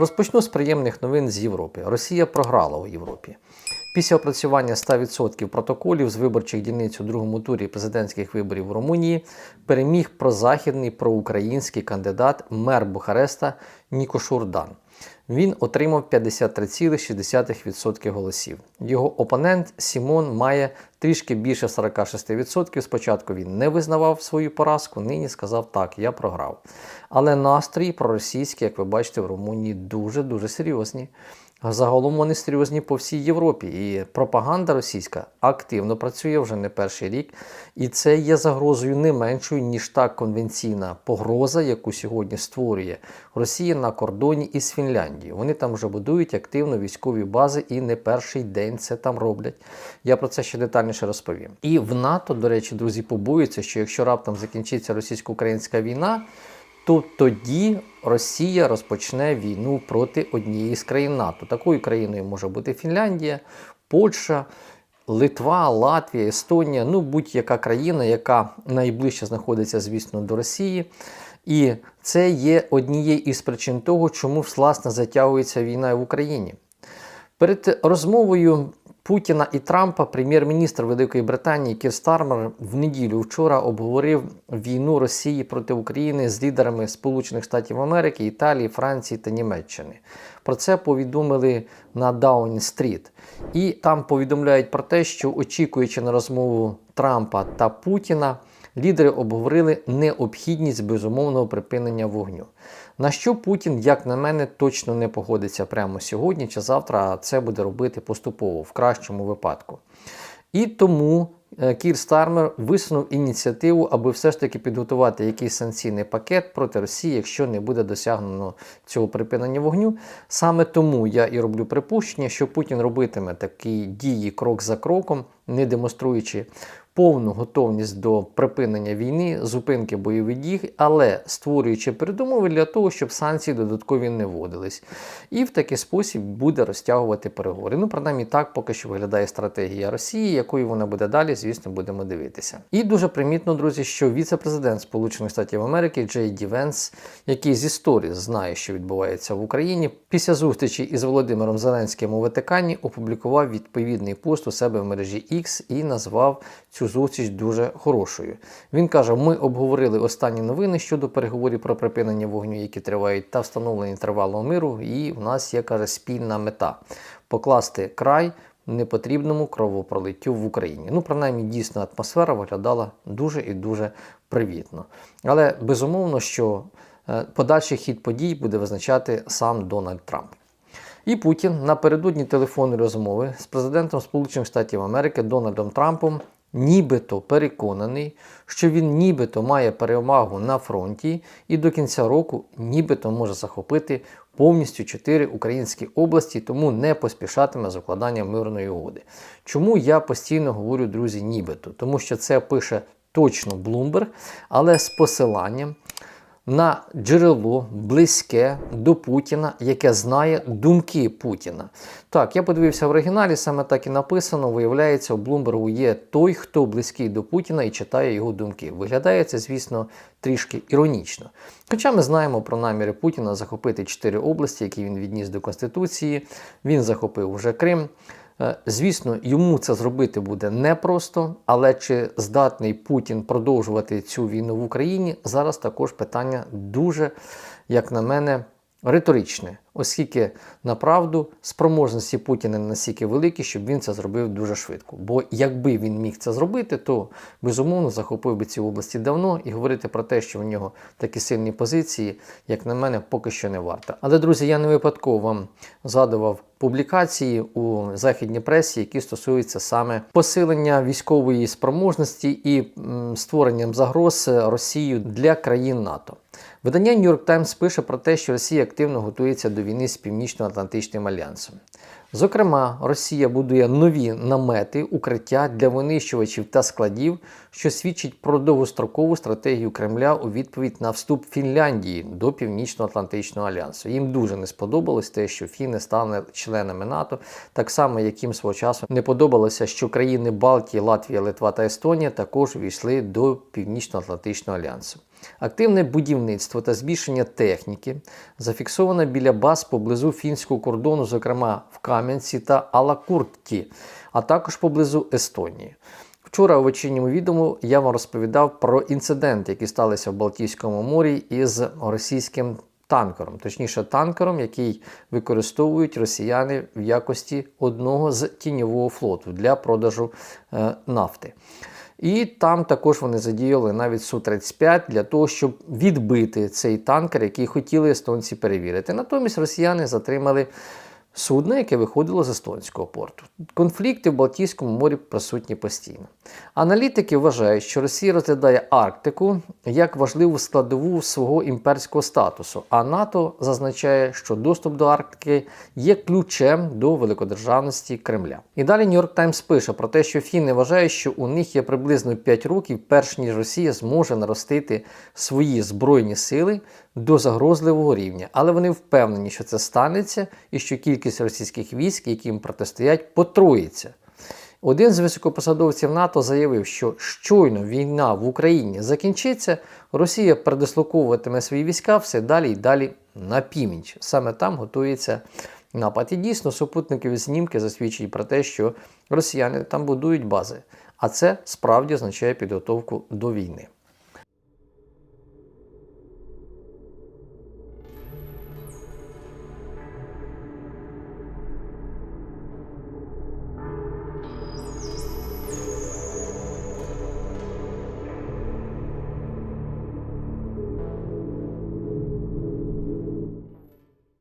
Розпочну з приємних новин з Європи. Росія програла у Європі. Після опрацювання 100% протоколів з виборчих дільниць у другому турі президентських виборів в Румунії переміг прозахідний проукраїнський кандидат мер Бухареста Нікошурдан. Він отримав 53,6% голосів. Його опонент Сімон має трішки більше 46%. Спочатку він не визнавав свою поразку, нині сказав так, я програв. Але настрій проросійський, як ви бачите, в Румунії дуже-дуже серйозні. Загалом вони серйозні по всій Європі, і пропаганда російська активно працює вже не перший рік, і це є загрозою не меншою, ніж та конвенційна погроза, яку сьогодні створює Росія на кордоні із Фінляндією. Вони там вже будують активно військові бази і не перший день це там роблять. Я про це ще детальніше розповім. І в НАТО, до речі, друзі, побоюються, що якщо раптом закінчиться російсько-українська війна то тоді Росія розпочне війну проти однієї з країн НАТО. Такою країною може бути Фінляндія, Польща, Литва, Латвія, Естонія, ну будь-яка країна, яка найближче знаходиться, звісно, до Росії. І це є однією із причин того, чому власне затягується війна в Україні. Перед розмовою Путіна і Трампа прем'єр-міністр Великої Британії Кір Стармер в неділю вчора обговорив війну Росії проти України з лідерами Сполучених Штатів Америки, Італії, Франції та Німеччини. Про це повідомили на Даун-стріт. І там повідомляють про те, що очікуючи на розмову Трампа та Путіна, лідери обговорили необхідність безумовного припинення вогню. На що Путін, як на мене, точно не погодиться прямо сьогодні чи завтра, а це буде робити поступово, в кращому випадку. І тому е, Кір Стармер висунув ініціативу, аби все ж таки підготувати якийсь санкційний пакет проти Росії, якщо не буде досягнено цього припинення вогню. Саме тому я і роблю припущення, що Путін робитиме такі дії крок за кроком, не демонструючи повну готовність до припинення війни, зупинки бойових дій, але створюючи передумови для того, щоб санкції додаткові не вводились. І в такий спосіб буде розтягувати переговори. Ну, принаймні, так поки що виглядає стратегія Росії, якою вона буде далі, звісно, будемо дивитися. І дуже примітно, друзі, що віце-президент Сполучених Штатів Америки Джей Ді Венс, який з історії знає, що відбувається в Україні, після зустрічі із Володимиром Зеленським у Ватикані опублікував відповідний пост у себе в мережі X і назвав цю зустріч дуже хорошою. Він каже: ми обговорили останні новини щодо переговорів про припинення вогню, які тривають, та встановлення тривалого миру. І в нас є каже спільна мета покласти край непотрібному кровопролиттю в Україні. Ну, принаймні, дійсно, атмосфера виглядала дуже і дуже привітно. Але безумовно, що е, подальший хід подій буде визначати сам Дональд Трамп. І Путін напередодні телефонної розмови з президентом Сполучених Штатів Америки Дональдом Трампом нібито переконаний, що він нібито має перевагу на фронті і до кінця року нібито може захопити повністю чотири українські області, тому не поспішатиме з укладанням мирної угоди. Чому я постійно говорю, друзі, нібито? Тому що це пише точно Блумберг, але з посиланням на джерело близьке до Путіна, яке знає думки Путіна. Так, я подивився в оригіналі, саме так і написано. Виявляється, у Блумбергу є той, хто близький до Путіна і читає його думки. Виглядає це, звісно, трішки іронічно. Хоча ми знаємо про наміри Путіна захопити чотири області, які він відніс до Конституції. Він захопив вже Крим. Е, звісно, йому це зробити буде непросто, але чи здатний Путін продовжувати цю війну в Україні, зараз також питання дуже, як на мене, риторичне, оскільки направду спроможності Путіна настільки великі, щоб він це зробив дуже швидко. Бо якби він міг це зробити, то безумовно захопив би ці області давно і говорити про те, що в нього такі сильні позиції, як на мене, поки що не варто. Але друзі, я не випадково вам згадував публікації у західній пресі, які стосуються саме посилення військової спроможності і створенням загроз Росією для країн НАТО. Видання New York Times пише про те, що Росія активно готується до війни з Північно-Атлантичним альянсом. Зокрема, Росія будує нові намети, укриття для винищувачів та складів, що свідчить про довгострокову стратегію Кремля у відповідь на вступ Фінляндії до Північно-Атлантичного альянсу. Їм дуже не сподобалось те, що Фіни стали членами НАТО, так само, як їм свого часу не подобалося, що країни Балтії, Латвія, Литва та Естонія також увійшли до Північно-Атлантичного альянсу. Активне будівництво та збільшення техніки зафіксовано біля баз поблизу фінського кордону, зокрема в Кам'янці та Алакурті, а також поблизу Естонії. Вчора у вечірньому відео я вам розповідав про інциденти, які сталися в Балтійському морі із російським танкером, точніше танкером, який використовують росіяни в якості одного з тіньового флоту для продажу е, нафти. І там також вони задіяли навіть Су-35 для того, щоб відбити цей танкер, який хотіли естонці перевірити. Натомість росіяни затримали судно, яке виходило з естонського порту. Конфлікти в Балтійському морі присутні постійно. Аналітики вважають, що Росія розглядає Арктику як важливу складову свого імперського статусу, а НАТО зазначає, що доступ до Арктики є ключем до великодержавності Кремля. І далі Нью-Йорк Таймс пише про те, що фіни вважають, що у них є приблизно 5 років, перш ніж Росія зможе наростити свої збройні сили до загрозливого рівня, але вони впевнені, що це станеться і що кількість російських військ, які їм протистоять, потроїться. Один з високопосадовців НАТО заявив, що щойно війна в Україні закінчиться, Росія передислоковуватиме свої війська все далі і далі на північ. Саме там готується напад. І дійсно супутникові знімки засвідчують про те, що росіяни там будують бази. А це справді означає підготовку до війни.